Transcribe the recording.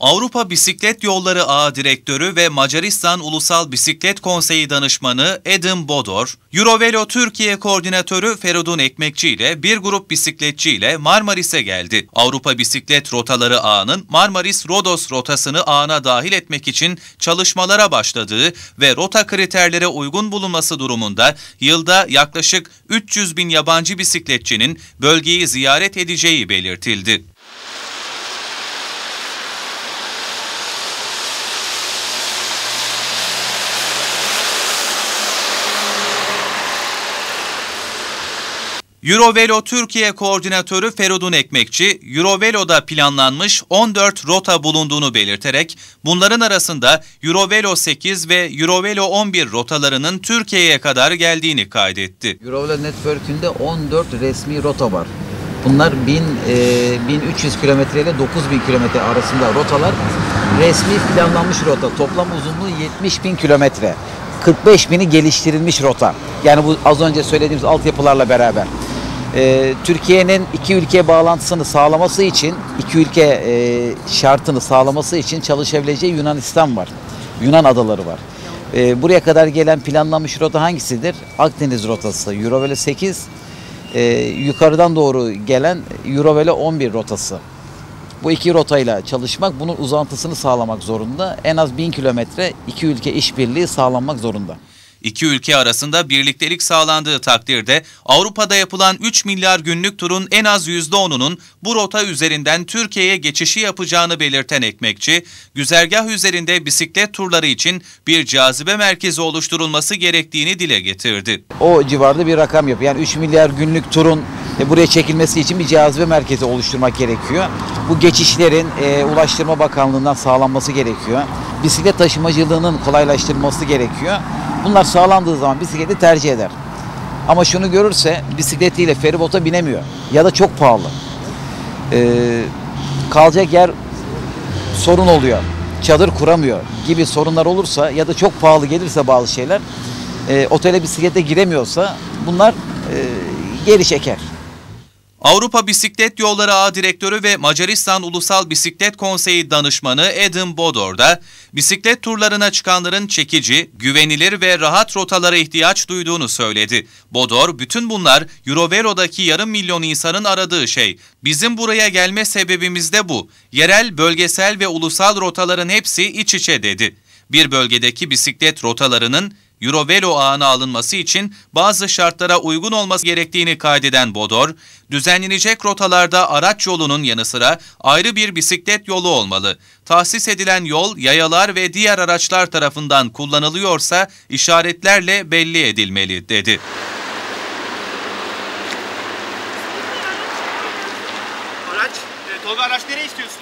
Avrupa Bisiklet Yolları Ağı Direktörü ve Macaristan Ulusal Bisiklet Konseyi Danışmanı Adam Bodor, Eurovelo Türkiye Koordinatörü Feridun Ekmekçi ile bir grup bisikletçi ile Marmaris'e geldi. Avrupa Bisiklet Rotaları Ağı'nın Marmaris-Rodos rotasını ağına dahil etmek için çalışmalara başladığı ve rota kriterlere uygun bulunması durumunda yılda yaklaşık 300 bin yabancı bisikletçinin bölgeyi ziyaret edeceği belirtildi. Eurovelo Türkiye Koordinatörü Feridun Ekmekçi, Eurovelo'da planlanmış 14 rota bulunduğunu belirterek, bunların arasında Eurovelo 8 ve Eurovelo 11 rotalarının Türkiye'ye kadar geldiğini kaydetti. Eurovelo Network'ünde 14 resmi rota var. Bunlar 1000, e, 1300 kilometre ile 9000 kilometre arasında rotalar. Resmi planlanmış rota. Toplam uzunluğu 70 bin kilometre. 45 bini geliştirilmiş rota. Yani bu az önce söylediğimiz altyapılarla beraber e, Türkiye'nin iki ülke bağlantısını sağlaması için, iki ülke e, şartını sağlaması için çalışabileceği Yunanistan var. Yunan adaları var. E, buraya kadar gelen planlanmış rota hangisidir? Akdeniz rotası, Eurovelo 8, e, yukarıdan doğru gelen Eurovelo 11 rotası. Bu iki rotayla çalışmak, bunun uzantısını sağlamak zorunda. En az 1000 kilometre iki ülke işbirliği sağlanmak zorunda. İki ülke arasında birliktelik sağlandığı takdirde Avrupa'da yapılan 3 milyar günlük turun en az %10'unun bu rota üzerinden Türkiye'ye geçişi yapacağını belirten Ekmekçi, güzergah üzerinde bisiklet turları için bir cazibe merkezi oluşturulması gerektiğini dile getirdi. O civarda bir rakam yapıyor. Yani 3 milyar günlük turun e, buraya çekilmesi için bir cazibe merkezi oluşturmak gerekiyor. Bu geçişlerin e, Ulaştırma Bakanlığı'ndan sağlanması gerekiyor. Bisiklet taşımacılığının kolaylaştırılması gerekiyor. Bunlar sağlandığı zaman bisikleti tercih eder. Ama şunu görürse bisikletiyle feribota binemiyor ya da çok pahalı. Ee, kalacak yer sorun oluyor. Çadır kuramıyor gibi sorunlar olursa ya da çok pahalı gelirse bazı şeyler e, otele bisiklete giremiyorsa bunlar e, geri çeker. Avrupa Bisiklet Yolları Ağı Direktörü ve Macaristan Ulusal Bisiklet Konseyi Danışmanı Adam Bodor da bisiklet turlarına çıkanların çekici, güvenilir ve rahat rotalara ihtiyaç duyduğunu söyledi. Bodor, bütün bunlar Eurovelo'daki yarım milyon insanın aradığı şey. Bizim buraya gelme sebebimiz de bu. Yerel, bölgesel ve ulusal rotaların hepsi iç içe dedi. Bir bölgedeki bisiklet rotalarının Eurovelo ağına alınması için bazı şartlara uygun olması gerektiğini kaydeden Bodor, düzenlenecek rotalarda araç yolunun yanı sıra ayrı bir bisiklet yolu olmalı. Tahsis edilen yol yayalar ve diğer araçlar tarafından kullanılıyorsa işaretlerle belli edilmeli dedi. Araç, e, Tolga araç nereye istiyorsun?